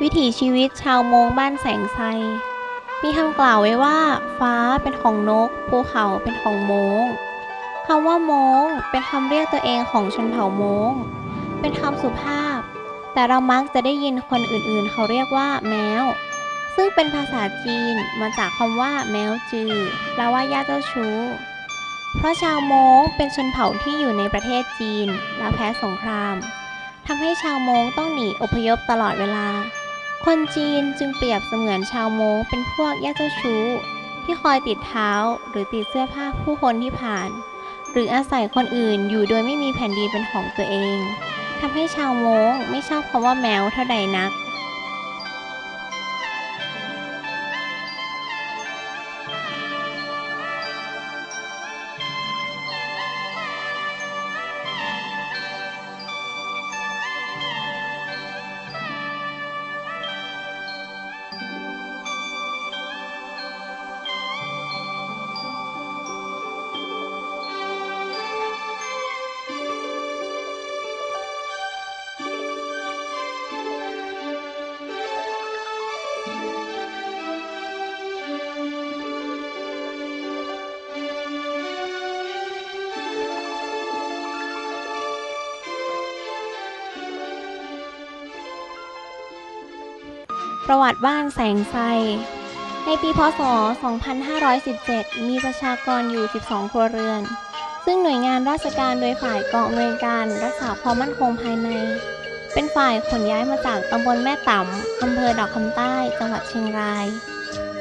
วิถีชีวิตชาวมงบ้านแสงไซ มีคำกล่าวไว้ว่า ฟ้าเป็นของนก ภูเขาเป็นของมงคำว่ามงเป็นคำเรียกตัวเองของชนเผ่ามงเป็นคำสุภาพ แต่เรามักจะได้ยินคนอื่นๆ เขาเรียกว่า แมว ซึ่งเป็นภาษาจีนมาจากคำว่า แมวจือแปลว่าย่าเจ้าชู้ เพราะชาวมงเป็นชนเผ่าที่อยู่ในประเทศจีน และแพ้สงครามทำให้ชาวมงต้องหนีอพยพตลอดเวลา คนจีนจึงเปรียบเสมือนชาวมงเป็นพวกย่าเจ้าชู้ ที่คอยติดเท้าหรือติดเสื้อผ้าผู้คนที่ผ่าน หรืออาศัยคนอื่นอยู่โดยไม่มีแผ่นดินเป็นของตัวเองทำให้ชาวมงไม่ชอบคำว่าแมวเท่าใดนัก ประวัติบ้านแสงไซในปีพศ 2517 มีประชากรอยู่ 12 ครัวเรือน ซึ่งหน่วยงานราชการโดยฝ่ายกองอำนวยการรักษาความมั่นคงภายใน เป็นฝ่ายขนย้ายมาจากตำบลแม่ต่ำอำเภอดอกคำใต้ จังหวัดเชียงราย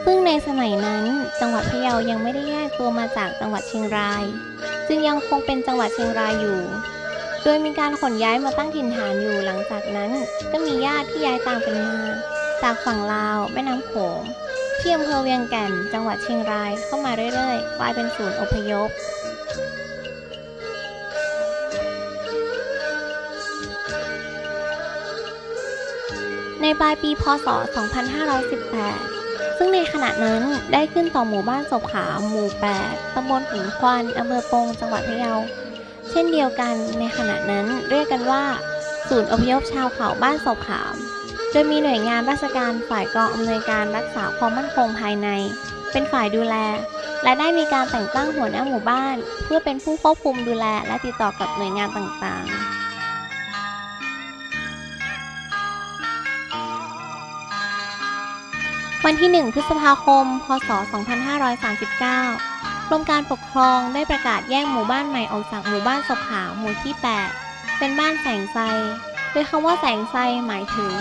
ซึ่งในสมัยนั้นจังหวัดพะเยายังไม่ได้แยกตัวมาจากจังหวัดเชียงราย จึงยังคงเป็นจังหวัดเชียงรายอยู่โดยมีการขนย้ายมาตั้งถิ่นฐานอยู่หลังจากนั้น ก็มีญาติที่ย้ายตามกันมา จากฝั่งลาวแม่น้ำโขงที่อำเภอเวียงแก่นจังหวัดเชียงรายเข้ามาเรื่อยๆกลายเป็นศูนย์อพยพในปลายปีพศ 2518 ซึ่งในขณะนั้นได้ขึ้นต่อหมู่บ้านศพขาวหมู่ 8 ตำบลหินควันอำเภอปง จังหวัดพะเยา เช่นเดียวกันในขณะนั้นเรียกกันว่า ศูนย์อพยพชาวเขาบ้านศพขาม โดยมีหน่วยงานราชการฝ่ายกองอำนวยการรักษาความมั่นคงภายใน เป็นฝ่ายดูแล และได้มีการแต่งตั้งหัวหน้าหมู่บ้าน เพื่อเป็นผู้ควบคุมดูแลและติดต่อกับหน่วยงานต่างๆวันที่ 1 พฤษภาคม พศ 2539 กรมการปกครองได้ประกาศแยกหมู่บ้านใหม่ออกจากหมู่บ้านศพขาวหมู่ที่ 8 เป็นบ้านแสงไซ โดยคำว่าแสงไซหมายถึง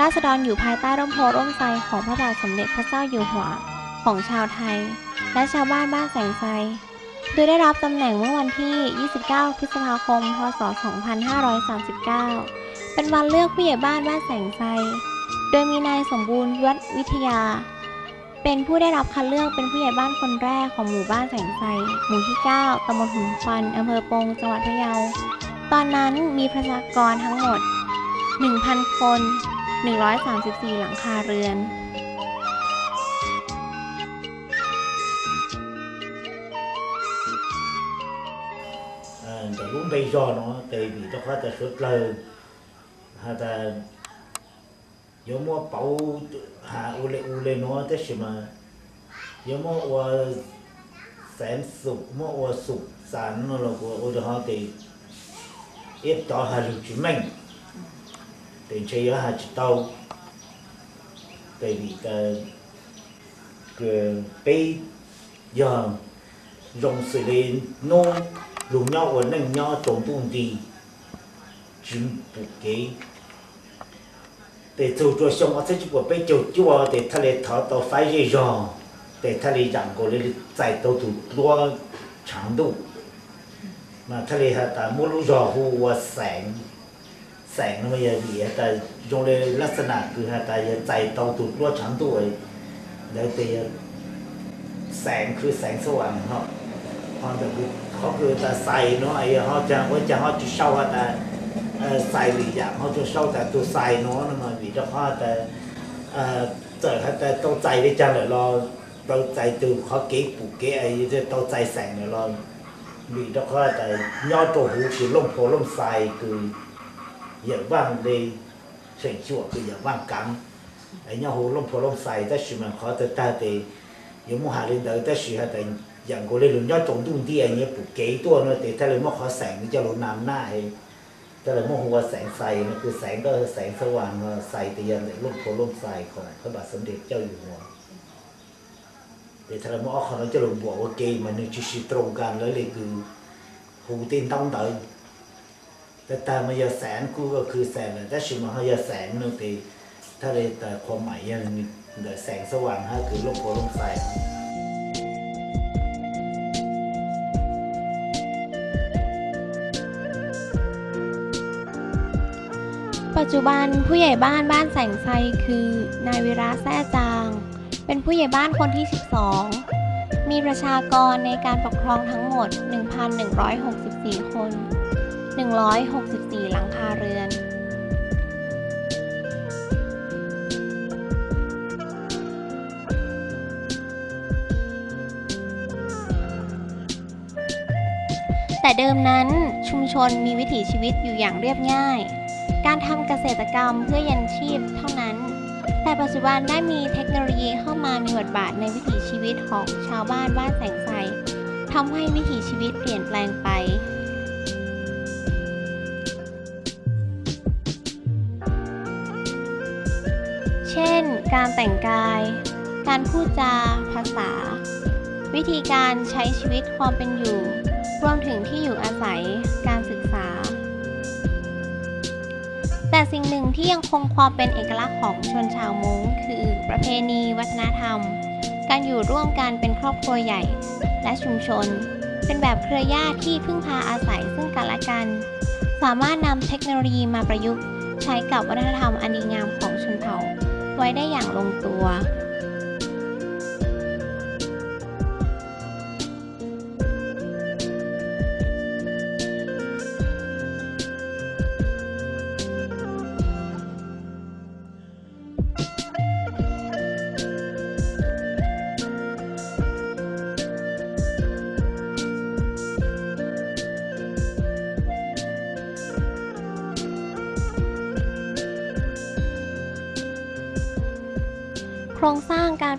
ราษฎรอยู่ภายใต้ร่มโพร่มไทรของพระบาทสมเด็จพระเจ้าอยู่หัวของชาวไทย และชาวบ้านบ้านแสงไซโดยได้รับตำแหน่งเมื่อวันที่ 29 พฤษภาคม พศ 2539 เป็นวันเลือกผู้ใหญ่บ้านบ้านแสงไซโดยมีนายสมบูรณ์วัดวิทยา เป็นผู้ได้รับคัดเลือกเป็นผู้ใหญ่บ้านคนแรกของหมู่บ้านแสงไซหมู่ที่ 9 ตำบลหุนควันอำเภอปง จังหวัดพะเยา ตอนนั้นมีประชากรทั้งหมด 1,000 คน 134 หลังคาเรือน à, để cũng bây giờ nó tại vì nó phát ra suốt lời hay là nếu mà bảo hạ u lệ u lệ nó thế gì mà nếu mà u sản sụp mà u sụp sản nó là của u đó thì ít đó hà lực chứng minh thì chơi ở hà chỉ tàu tại vì cái cái giờ dùng sự lên nô dùng nhau ở nâng nhau tổng tung đi chứng bộ kế. Để dù cho xong ở thế của bây giờ chúa để thay lệ thọ tàu phải gì dò để thay lệ rằng có lệ giải tàu thủ đua 长度 mà thay lệ hạt ta mua lũ dò hù và แสงนั้นมายาเบี那么也也在งเลยลักษณะคือฮะแต่ยังใจเตาตุดลวดฉันตัวแล้วเตยแสงคือแสงสว่างเนาะพอนแต่เขาคือแต่ใส่เนาะไอ้เขาจะว่าจะเขาจะเศร้าแต่ใส่หรืออย่างเขาจะเศร้าแต่ตัวใส่เนาะนั่นมานวิธีเขาแต่เจอเขาแต่ต้องใจได้จังเลยรอต้องใจตัวเขาเก๊ปุกเก๊ไอ้จะต้องใจแสงเลยรอวิธีเขาแต่ย่อตัวหูคือล่มโพล่มใส่คือ อย่าว่างดียเสีงชั่วคืออย่าว่างกังไอ้เนี่ยหูลมพอลมใส่แต่ชิมันขอแต่ตาเตย有么下领导แต่ชิฮะแต่อย่างกูเลยหลุนยอดจงดุ้งที่ไอ้เนี้ยปุ๊กเกยตัวเนาะแต่ถ้าเลยมั่ขอแสงนี่จะหลุนนำหน้าเองถ้าเลยมั่หัวแสงใส่นี่คือแสงก็แสงสว่างใส่แต่ยังลมพอลมใส่ของพระบาทสมเด็จเจ้าอยู่หัวแต่ถ้าเลาม่เอาขนมจะลงบวกว่าเกยมันนี่ชิชิตรงกันแล้วเลยคือหูตีนต้องเติม แต่ตามายาแสนกูก็คือแสนเลยแต่ชิมหายาแสนนึงตีถ้าเลยแต่ความหมายยังแสงสว่างฮะคือลมโพลมไฟปัจจุบันผู้ใหญ่บ้านบ้านแสงไซคือนายวิระแซ่จาง เป็นผู้ใหญ่บ้านคนที่ 12 มีประชากรในการปกครองทั้งหมด 1,164 คน 164 หลังคาเรือน แต่เดิมนั้นชุมชนมีวิถีชีวิตอยู่อย่างเรียบง่าย การทำเกษตรกรรมเพื่อยันชีพเท่านั้น แต่ปัจจุบันได้มีเทคโนโลยีเข้ามามีบทบาทในวิถีชีวิตของชาวบ้านบ้านแสงไซทำให้วิถีชีวิตเปลี่ยนแปลงไป ช่น การแต่งกาย การพูดจา ภาษา วิธีการใช้ชีวิตความเป็นอยู่ รวมถึงที่อยู่อาศัย การศึกษา แต่สิ่งหนึ่งที่ยังคงความเป็นเอกลักษณ์ของชนชาวม้งคือ ประเพณีวัฒนธรรม การอยู่ร่วมกันเป็นครอบครัวใหญ่ และชุมชน เป็นแบบเครือญาติที่พึ่งพาอาศัยซึ่งกันและกัน สามารถนำเทคโนโลยีมาประยุกต์ใช้กับวัฒนธรรมอันดีงามของชนเผ่า ไว้ได้อย่างลงตัว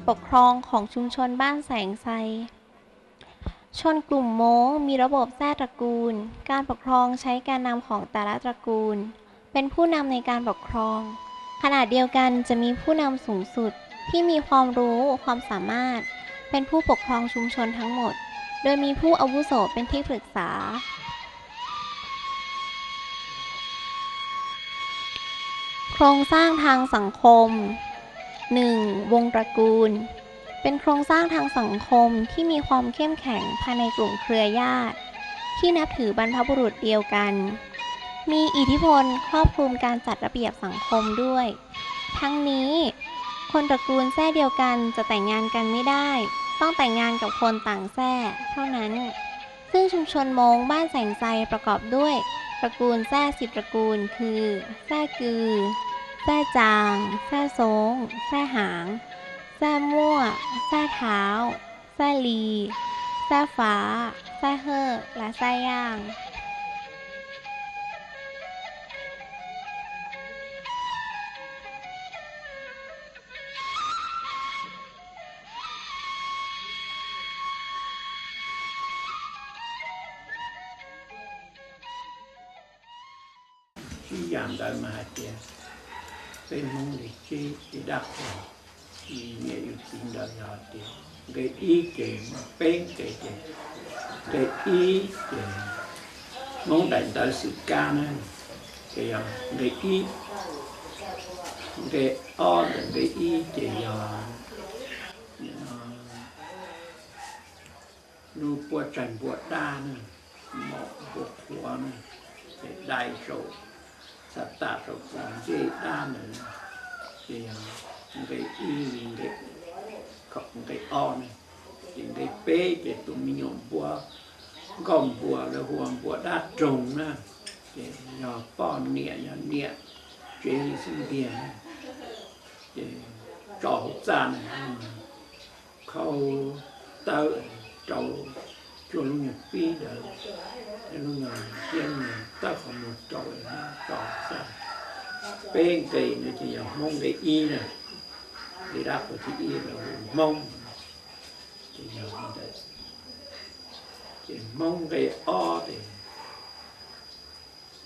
ปกครองของชุมชนบ้านแสงไซ ชนกลุ่มโม้งมีระบบแทร่ตระกูล การปกครองใช้การนำของแต่ละตระกูล เป็นผู้นำในการปกครอง ขณะเดียวกันจะมีผู้นำสูงสุดที่มีความรู้ความสามารถ เป็นผู้ปกครองชุมชนทั้งหมด โดยมีผู้อาวุโสเป็นที่ปรึกษาโครงสร้างทางสังคม 1. วงตระกูล เป็นโครงสร้างทางสังคมที่มีความเข้มแข็งภายในกลุ่มเครือญาติ ที่นับถือบรรพบุรุษเดียวกัน มีอิทธิพลครอบคลุมการจัดระเบียบสังคมด้วย ทั้งนี้ คนตระกูลแท้เดียวกันจะแต่งงานกันไม่ได้ ต้องแต่งงานกับคนต่างแท้เท่านั้น ซึ่งชุมชนมงบ้านแสงไซประกอบด้วย ตระกูลแท้สิบตระกูล คือแท้กือ แท้จางแท้ซงแท้หางแท้มั่วแท้เท้าแท้ลีแท้ฟ้าแท้เฮ่อและแท้ย่าง chi giảm đời mà hạt tiền cái mong để chi để đắc vào chi nghĩa yêu tin đời họ tiền cái ý kể mà bên kể kể cái ý kể muốn đánh tới sự ca này cái ờ, cái ý, cái o là cái ý kể ờ, ờ, nu bùa trần bùa đa này một bùa khóa này để đại sổ tatarokun jetanen thì cái y nhìn cái cộng cái o này nhìn cái p cái nhộn bùa gồm bùa là huồng bùa đa trùng nè thì nhỏ po nịa nhỏ nịa sinh tiền thì trò khâu tơ trầu chua luôn nhập pi đỡ luôn nhập องเกออนจิงเกเป้เจตุมิยมบัวก้อมบัวแล้วห่วงบัวด้าตรงน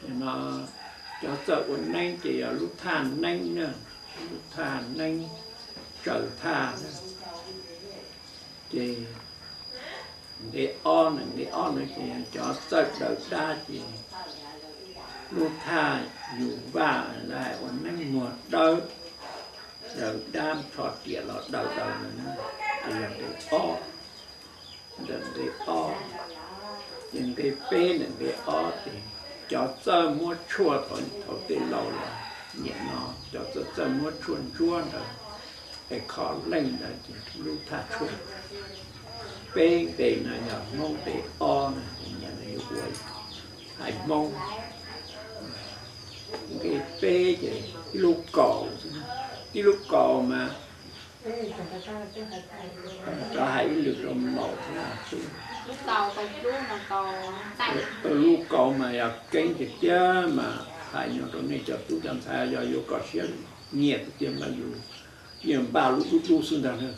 ะเจยอป้อนเนี่ยยอเนี่ยเจสิงเดี ยเจจ่อจานเขาเตอจ่อ chùa luôn nhập phi đỡ nên luôn ngờ dân người ta không một trội nó trọ sao bên kỳ nữa thì giờ mong để y nè để đáp vào thì y là mong thì giờ mình để thì mong cái o thì thì nó cho sợ quần nhanh thì ở lúc than nhanh nữa lúc than nhanh trở tha nữa thì để on này để on này thì cho sợ đỡ đa thì lúc tha dù va lại quần nhanh một đỡ đỡ đam trọt tỉa lọt đầu đầu nữa thì là để o để để o những cái bê này để o thì cho sơ mua chua thôi thôi thì lâu là nhẹ nó cho sơ sơ mua chuồn chuồn rồi cái khó lên là chỉ lúc tha chuồn bê để này là mong để o này thì nhà này quay hay mong cái bê thì cái lúc cầu cái lúc cầu mà có hai lực trong một là xuống lúc cầu cầu chú là tay ở lúc cầu mà ya kén thì kia mà hai nhau trong này cho tu làm sao do yêu có xe nhiệt thì mà dù nhưng ba lúc lúc lúc xuống đằng hơn.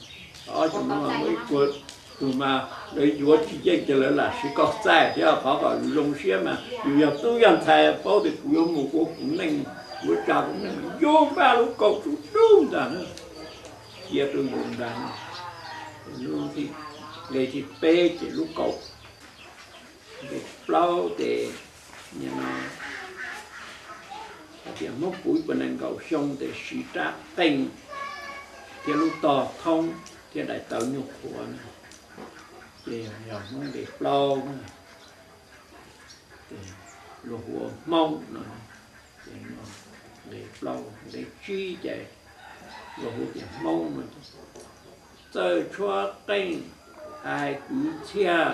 Ở trong nó mới từ mà để chúa chỉ dạy cho là là sẽ có sai thì họ có lông xe mà. Dù giờ tu làm sao bao thì cũng một cuộc cũng nên của cha cũng nên vô ba lúc cầu chú đúng đằng hơn chia tôi dùng đằng luôn thì để thì bê chỉ lúc cầu. Để lâu để như nó thì mốc bụi bên anh cầu sông để sĩ trả tình. Thì lúc tỏ thông, thì đại tạo nhục của thì hiểu nó bị lo này. Thì lụa mông rồi thì nó để lo, để chi chạy lụa tiền mông rồi từ cho tên ai cứ chia,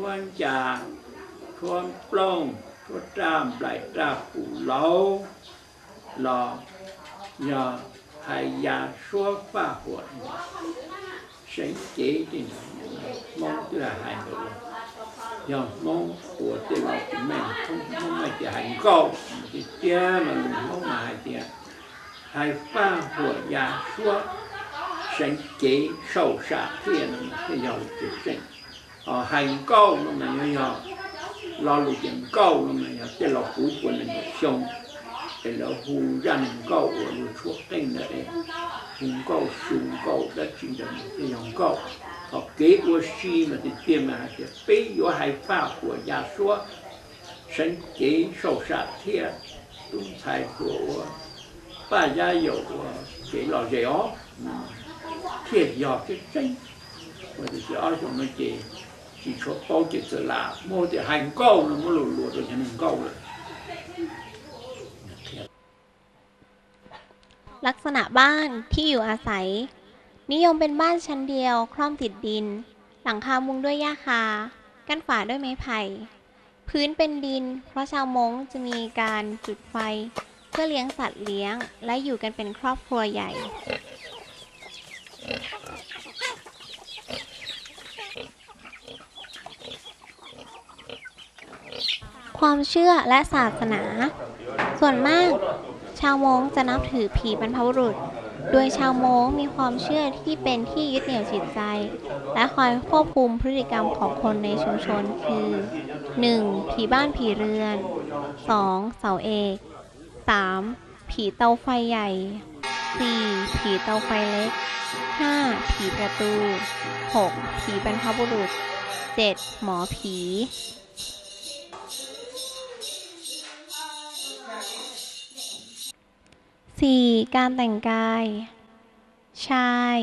quan trà con plong có trạm lại trạm phủ lâu lò, nhờ hay già số phá hoạt sánh chế thì mong tức là hai người dòng mong của tế bào của mình không không phải chỉ hành câu thì cha mà mình không mà hai tiền hai phá huộn nhà xua sinh chế sâu xa thiên cái dòng chữ sinh. Họ hành câu nó mà nhớ nhớ lo lụt những câu nó mà nhớ cái lo cuối của mình một sông cái lo hù mình câu của lụt xuất tên là đấy hùng câu sùng câu đã chính là một cái dòng câu họ kế của si mà thì tiêm mà thì bế vô hai pha của gia số sáng chế sâu xa thiên tung thái của ba gia dầu cái lò dẻo thiệt dò cái tranh và thì chỉ ở trong nó chỉ chỉ cho bao chỉ tự là mua thì hành câu nó mới lùa lùa được cho nên câu rồi ลักษณะบ้านที่อยู่อาศัย นิยมเป็นบ้านชั้นเดียว คล่อมติดดิน หลังคามุงด้วยหญ้าคา กั้นฝาด้วยไม้ไผ่ พื้นเป็นดิน เพราะชาวมงจะมีการจุดไฟ เพื่อเลี้ยงสัตว์เลี้ยง และอยู่กันเป็นครอบครัวใหญ่ ความเชื่อและศาสนา ส่วนมาก ชาวมงจะนับถือผีบรรพบุรุษ โดยชาวโมงมีความเชื่อที่เป็นที่ยึดเหนี่ยวจิตใจ และคอยควบคุมพฤติกรรมของคนในชุมชนคือ 1. ผีบ้านผีเรือน 2. เสาเอก 3. ผีเตาไฟใหญ่ 4. ผีเตาไฟเล็ก 5. ผีประตู 6. ผีบรรพบุรุษ 7. หมอผี สี่การแต่งกาย ชาย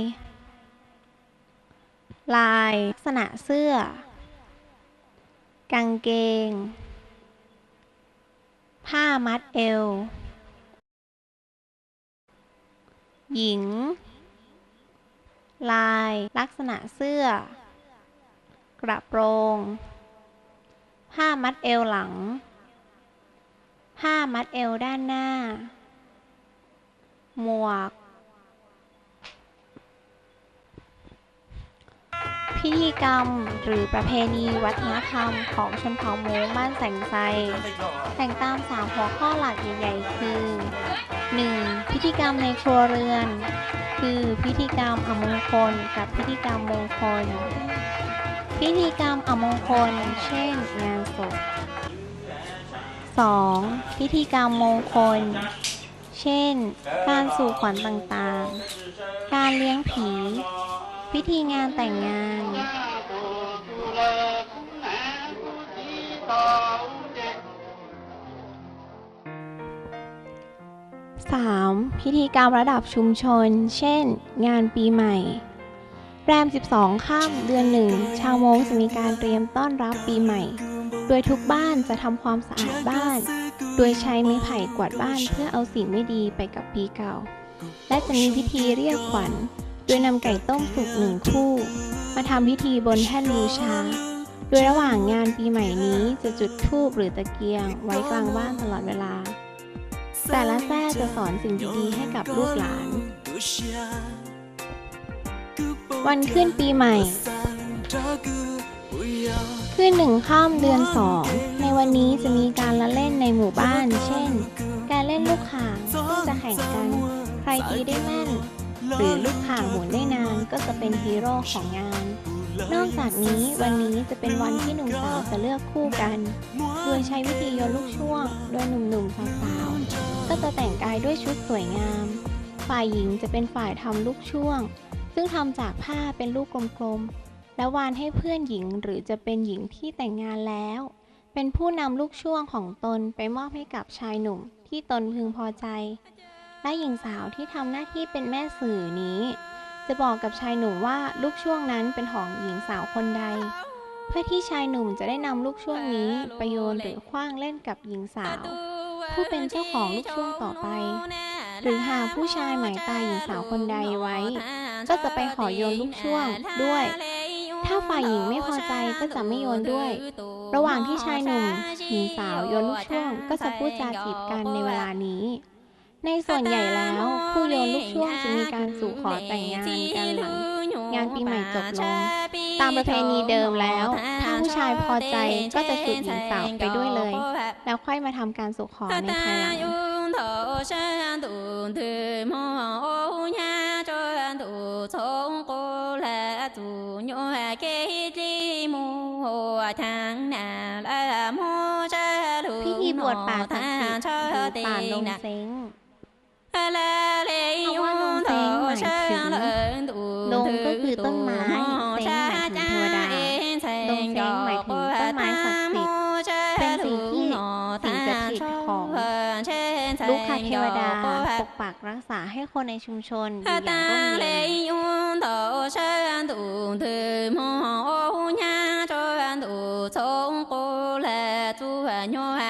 ลายลักษณะเสื้อ กางเกง ผ้ามัดเอว หญิง ลายลักษณะเสื้อ กระโปรง ผ้ามัดเอวหลัง ผ้ามัดเอวด้านหน้า หมวก พิธีกรรมหรือประเพณีวัฒนธรรมของชนเผ่าม้งบ้านแสงไซแต่งตามสามหัวข้อหลักใหญ่ๆ คือ 1. พิธีกรรมในครัวเรือน คือพิธีกรรมอมงคลกับพิธีกรรมมงคล พิธีกรรมอมงคล เช่น งานศพ 2. พิธีกรรมมงคล เช่น การสู่ขวัญต่างๆ การเลี้ยงผี พิธีงานแต่งงาน 3. พิธีกรรมระดับชุมชน เช่น งานปีใหม่ แรม 12 ค่ำเดือนหนึ่ง ชาวมงจะมีการเตรียมต้อนรับปีใหม่ โดยทุกบ้านจะทำความสะอาดบ้าน โดยใช้ไม้ไผ่กวาดบ้านเพื่อเอาสิ่งไม่ดีไปกับปีเก่า และจะมีพิธีเรียกขวัญ โดยนำไก่ต้มสุกหนึ่งคู่ มาทำพิธีบนแท่นบูชา โดยระหว่างงานปีใหม่นี้จะจุดธูปหรือตะเกียง ไว้กลางบ้านตลอดเวลา แต่ละแท้จะสอนสิ่งดีๆให้กับลูกหลาน วันขึ้นปีใหม่ ขึ้นหนึ่งข้ามเดือนสองในวันนี้จะมีการละเล่นในหมู่บ้าน เช่น การเล่นลูกข่างซึ่งจะแข่งกัน ใครตีได้แม่น หรือลูกข่างหมุนได้นานก็จะเป็นฮีโร่ของงาน นอกจากนี้วันนี้จะเป็นวันที่หนุ่มสาวจะเลือกคู่กัน โดยใช้วิธีโยนลูกช่วง โดยหนุ่มๆสาวๆก็จะแต่งกายด้วยชุดสวยงาม ฝ่ายหญิงจะเป็นฝ่ายทำลูกช่วง ซึ่งทำจากผ้าเป็นลูกกลมๆ และวานให้เพื่อนหญิงหรือจะเป็นหญิงที่แต่งงานแล้ว เป็นผู้นำลูกช่วงของตนไปมอบให้กับชายหนุ่มที่ตนพึงพอใจ และหญิงสาวที่ทำหน้าที่เป็นแม่สื่อนี้ จะบอกกับชายหนุ่มว่าลูกช่วงนั้นเป็นของหญิงสาวคนใด เพื่อที่ชายหนุ่มจะได้นำลูกช่วงนี้ไปโยนหรือคว้างเล่นกับหญิงสาว ผู้เป็นเจ้าของลูกช่วงต่อไป หรือหากผู้ชายหมายตาหญิงสาวคนใดไว้ ก็จะไปขอโยนลูกช่วงด้วย ถ้าฝ่ายหญิงไม่พอใจก็จะไม่โยนด้วย ระหว่างที่ชายหนุ่มหญิงสาวโยนลูกช่วง ก็จะพูดจาจีบกันในเวลานี้ ในส่วนใหญ่แล้วคู่โยนลูกช่วงจะมีการสู่ขอแต่งงานกันหลังงานปีใหม่จบลง ตามประเพณีเดิมแล้ว ถ้าผู้ชายพอใจก็จะฉุดหญิงสาวไปด้วยเลย แล้วค่อยมาทำการสู่ขอในภายหลัง ป่าศักดิ์สิทธิ์หรือป่าลงเซ้งคำว่าลงเซ้งหมายถึงลงก็คือต้นไม้เซ้งหมายถึงเทวดาลงเซ้งหมายถึงต้นไม้ศักดิ์สิทธิ์เป็นสิ่งที่สิ่งสถิตของลูกคเทวดาปกปักรักษาให้คนในชุมชนอยู่อย่างร่มเย็น